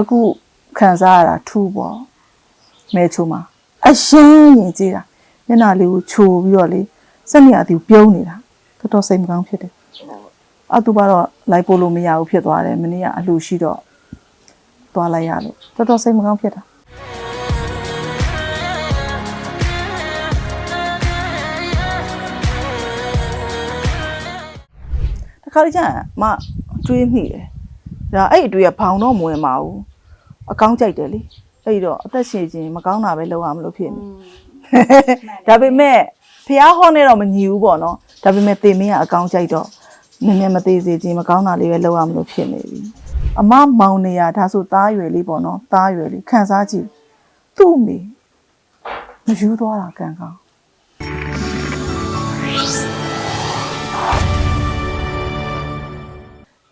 အခုခံစားရတာထူပေါ့မဲချိုမှာအရှင်းရင်ကြည်တာမျက်နှာလေးကိုချိုပြီးတော့လေစက်နေရသူပြုံးနေတာတော်တော်စိတ်မကောင်းဖြစ်တယ်အတူပါတော့လိုက်ပို့လို့မရဘူးဖြစ်သွားတယ်မနေ့ကအလှရှိတော့သွားလိုက်ရလို့တော်တော်စိတ်မကောင်းဖြစ်တာတခါတည်းကျရင်မတွေးမိတယ်ဒါအဲ့အတွေ့ကဘောင်တော့မဝင်ပါဘူး အကောင်းကြိုက်တယ်လေအဲ့တော့အသက်ရှင်ခြင်းမကောင်းတာပဲလုပ်ရမလို့ဖြစ်နေဒါပေမဲ့ဖះဟောနေတော့မညီဘူးပေါ့နော်ဒါပေမဲ့တေမင်းကအကောင်းကြိုက်တော့နည်းနည်းမသေးစေခြင်းမကောင်းတာလေးပဲလုပ်ရမလို့ဖြစ်နေပြီအမမောင်နေရဒါဆိုသားရွယ်လေးပေါ့နော်သားရွယ်လေးခံစားကြည့်သူ့မိမယူသွားတာကံကောင်း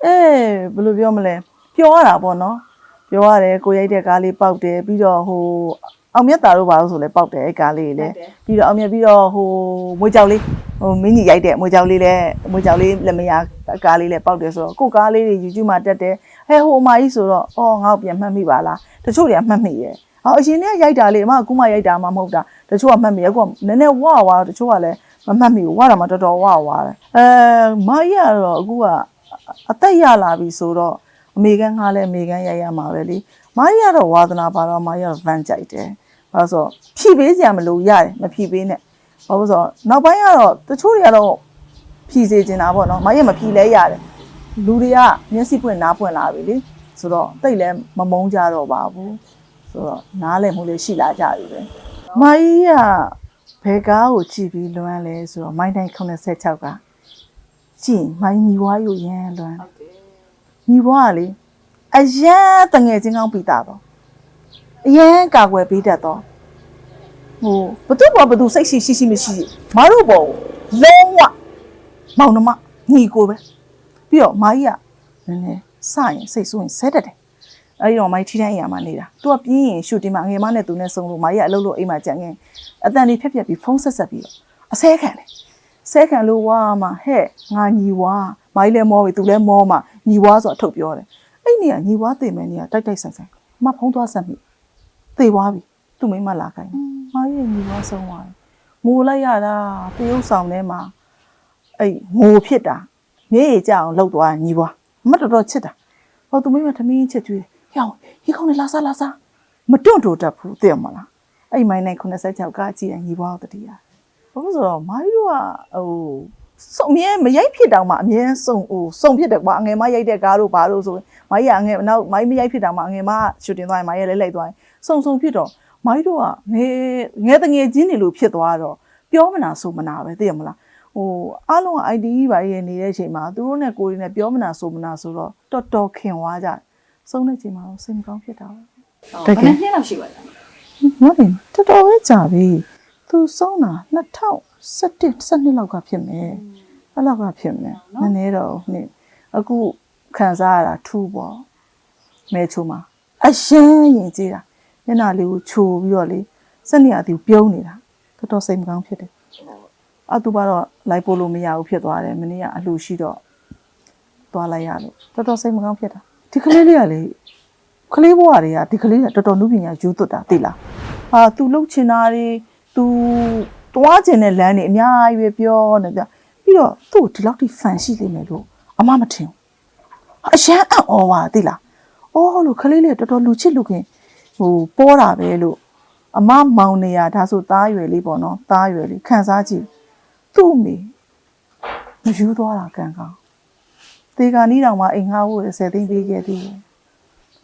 အေးဘယ်လိုပြောမလဲပြောရတာပေါ့နော် ပြောရတယ်ကိုရိုက်တဲ့ကားလေးပေါက်တယ်ပြီးတော့ဟိုအောင်မြတ်တာတို့ဘာလို့ဆိုလဲပေါက်တယ်အဲ့ကားလေးလေပြီးတော့အောင်မြတ်ပြီးတော့ဟိုမွေးကြောက်လေးဟိုမင်းကြီးရိုက်တဲ့မွေးကြောက်လေးလည်းမွေးကြောက်လေးလက်မယာကားလေးလည်းပေါက်တယ်ဆိုတော့ကိုကားလေးတွေ YouTube မှာတက်တယ်ဟဲဟိုအမကြီးဆိုတော့အော်ငါ့ကိုပြန်မှတ်မိပါလားတချို့တွေကမှတ်မိရဲ့ဟောအရင်ကရိုက်တာလေအမကအခုမှရိုက်တာမှမဟုတ်တာတချို့ကမှတ်မိရဲ့အခုကနည်းနည်းဝါဝါတချို့ကလည်းမမှတ်မိဘူးဝါတာမှတော်တော်ဝါဝါတယ်အဲမကြီးကတော့အခုကအသက်ရလာပြီဆိုတော့ အမေကန်ငါလည်းအမေကန်ရိုက်ရမှာပဲလေမာရီကတော့ဝါသနာပါတော့မာရီကတော့ဗန်ကြိုက်တယ်ဘာလို့ဆိုတော့ဖြီပေးစရာမလိုရတယ်မဖြီပေးနဲ့ဘာလို့ဆိုတော့နောက်ပိုင်းကတော့တချို့တွေကတော့ဖြီစေချင်တာပေါ့နော်မာရီကမဖြီလဲရတယ်လူတွေကမျက်စိပွင့်နားပွင့်လာပြီလေဆိုတော့တိတ်လည်းမမုန်းကြတော့ပါဘူးဆိုတော့နားလည်းမှုလေးရှိလာကြပြီပဲမာရီကဘယ်ကားကိုကြည့်ပြီးလွမ်းလဲဆိုတော့မိုင်းတိုင်း86ကကြည့်မိုင်းညီဝါးယူရန်လွမ်းဟုတ်တယ် ညီဘွားကလေအရန်တငယ်ချင်းကောင်းပြီးတာတော့အရန်ကာကွယ်ပေးတတ်တော့ဟိုဘသူ့ဘောဘသူစိတ်ရှိရှိရှိမရှိမတို့ဘောလုံးဝမောင်နှမညီကိုပဲပြီးတော့မာကြီးကနည်းနည်းစရင်စိတ်ဆိုးရင်ဆဲတတ်တယ်အဲဒီတော့မိုင်းထီတန်းအရာမှာနေတာသူကပြင်းရင်ရှူတင်မှာငယ်မနဲ့သူနဲ့ဆုံလို့မာကြီးကအလုပ်လို့အိမ်မှာကြံငင်အတန်လေးဖြက်ဖြက်ပြီးဖုန်းဆက်ဆက်ပြီးတော့အဆဲခံတယ် ဆဲခံလို့ဝါမှာဟဲ့ငါညီဝါမိုင်းလဲမောပြီသူလဲမောမှာညီဝါဆိုအထုတ်ပြောတယ်အဲ့နေကညီဝါသိမယ်နေကတိုက်တိုက်ဆိုင်ဆိုင်မဖုံးသွားဆက်မိသေသွားပြီသူ့မိမလာခိုင်းမာရဲ့ညီဝါဆုံးသွားတယ်ငိုလိုက်ရတာတရုပ်ဆောင်ထဲမှာအဲ့ငိုဖြစ်တာမြေကြီးကြအောင်လှုပ်သွားညီဝါမတ်တော်တော်ချစ်တာဟောသူမိမသမင်းချစ်ကျွေးဟောင်းဟီခေါင်းနဲ့လာစားလာစားမတွန့်တိုတတ်ဘူးသိရမလားအဲ့မိုင်းနိုင်96ကကြည့်ရင်ညီဝါကိုတတိယ ဘာလို့ဆိုတော့မာရီတို့ကဟိုစုံအမြဲမရိုက်ဖြစ်တောင်မှအမြဲစုံဟိုစုံဖြစ်တယ်ကွာအငယ်မရိုက်တဲ့ကားတို့ဘာလို့ဆိုရင်မာရီကအငယ်နောက်မာရီမရိုက်ဖြစ်တောင်မှအငယ်မရှူတင်သွားရင်မာရီလည်းလိုက်သွားရင်စုံစုံဖြစ်တော့မာရီတို့ကငယ်ငယ်တငယ်ချင်းတွေလို့ဖြစ်သွားတော့ပြောမနာဆိုမနာပဲသိရမလားဟိုအားလုံးက ID ဘာရဲ့နေတဲ့အချိန်မှာသူတို့နဲ့ကိုယ်တွေနဲ့ပြောမနာဆိုမနာဆိုတော့တော်တော်ခင်သွားကြတယ်စုံတဲ့ချိန်မှာတော့စိတ်မကောင်းဖြစ်တာပဲတကယ်နှစ်လောက်ရှိပါလားဟုတ်တယ်တော်တော်ပဲကြာပြီ သူဆုံးတာ2017 12လောက်ကဖြစ်မယ်အဲ့လောက်ကဖြစ်မယ်နည်းနည်းတော့နှစ်အခုခံစားရတာထူပေါ့မဲချိုမှာအရှင်းရင်ကြည်တာမျက်နှာလေးကိုချိုပြီးတော့လေစက်နေရသူပြုံးနေတာတော်တော်စိတ်မကောင်းဖြစ်တယ်အတူပါတော့လိုက်ပို့လို့မရဘူးဖြစ်သွားတယ်မနေ့ကအလှရှိတော့သွားလိုက်ရလို့တော်တော်စိတ်မကောင်းဖြစ်တာဒီကလေးလေးကလေကလေးဘဝတွေကဒီကလေးကတော်တော်နုပညာယူသွတ်တာသိလားဟာ तू လှုပ်ချင်တာတွေ तू တွားချင်တဲ့လမ်းတွေအများကြီးပဲပြောနေပြပြီးတော့သူ့ကိုဒီလောက်ထိဖန်ရှိလိမ့်မယ်လို့အမမထင်ဘူးဟာအရန်အံ့ဩပါသိလားအော်လို့ကလေးလေးတော်တော်လူချစ်လူခင်ဟိုပေါ်တာပဲလို့အမမောင်နေရဒါဆိုသားရွယ်လေးပေါ့နော်သားရွယ်လေးခံစားကြည့်သူ့အမိမယူသွားတာကံကောင်းတေကာနီးတောင်မှအိမ်ငှားဖို့ဆယ်သိန်းပေးခဲ့သေးတယ်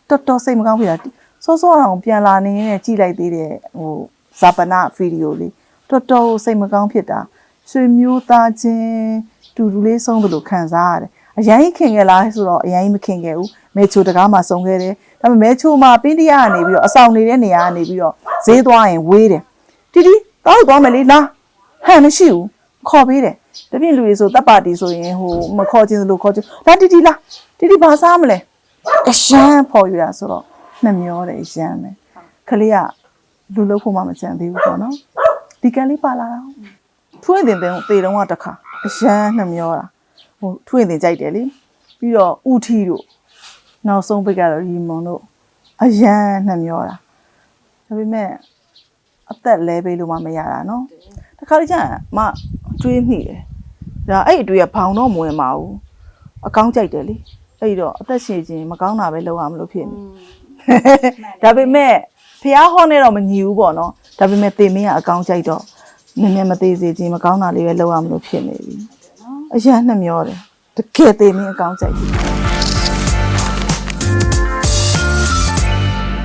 တော်တော်စိတ်မကောင်းဖြစ်တာစောစောအောင်ပြန်လာနေနဲ့ကြည့်လိုက်သေးတယ်ဟို ဇာပနာဗီဒီယိုလေးတော်တော်စိတ်မကောင်းဖြစ်တာဆွေမျိုးသားချင်းတူတူလေးဆုံးတယ်လို့ခံစားရတယ်အရင်ခင်ခဲ့လားဆိုတော့အရင်မခင်ခဲ့ဘူးမဲချိုတကားမှာဆုံးခဲ့တယ်ဒါပေမဲ့မဲချိုမှာပင်းတရားကနေပြီးတော့အဆောင်နေတဲ့နေရာကနေပြီးတော့ဈေးသွားရင်ဝေးတယ်တီတီတောက်သွားမယ်လေလားဟန်မရှိဘူးခေါ်ပေးတယ်တပြည့်လူတွေဆိုတပ်ပါတီဆိုရင်ဟိုမခေါ်ချင်းစလို့ခေါ်ချင်းလာတီတီလားတီတီဘာစားမလဲအရှမ်းပေါ်ယူတာဆိုတော့နှမျောတယ်အရှမ်းပဲခလေးက လူလို့ဖို့မှမကြံသေးဘူးပေါ့နော်ဒီကလေးပါလာတော့ထွေးတင်တင်တေတုံးကတစ်ခါအရှမ်းနှမျောတာဟိုထွေးတင်ကြိုက်တယ်လေပြီးတော့ဥထီတို့နောက်ဆုံးပိတ်ကတော့ရီမွန်တို့အရန်နှမျောတာဒါပေမဲ့အသက်လဲပေးလို့မှမရတာနော်တခါတည်းကျရင်မတွေးမိတယ်ဒါအဲ့အတွေ့ကဘောင်တော့မဝင်ပါဘူးအကောင်းကြိုက်တယ်လေအဲ့တော့အသက်ရှင်ခြင်းမကောင်းတာပဲလုပ်ရမလို့ဖြစ်နေဒါပေမဲ့ ဖះဟောနေတော့မညီဘူးပေါ့နော်ဒါပေမဲ့သေမင်းကအကောင်းကြိုက်တော့နည်းနည်းမသေးစေခြင်းမကောင်းတာလေးပဲလုပ်ရမလို့ဖြစ်နေပြီအရန်နှမျောတယ်တကယ်သေမင်းအကောင်းကြိုက်တယ်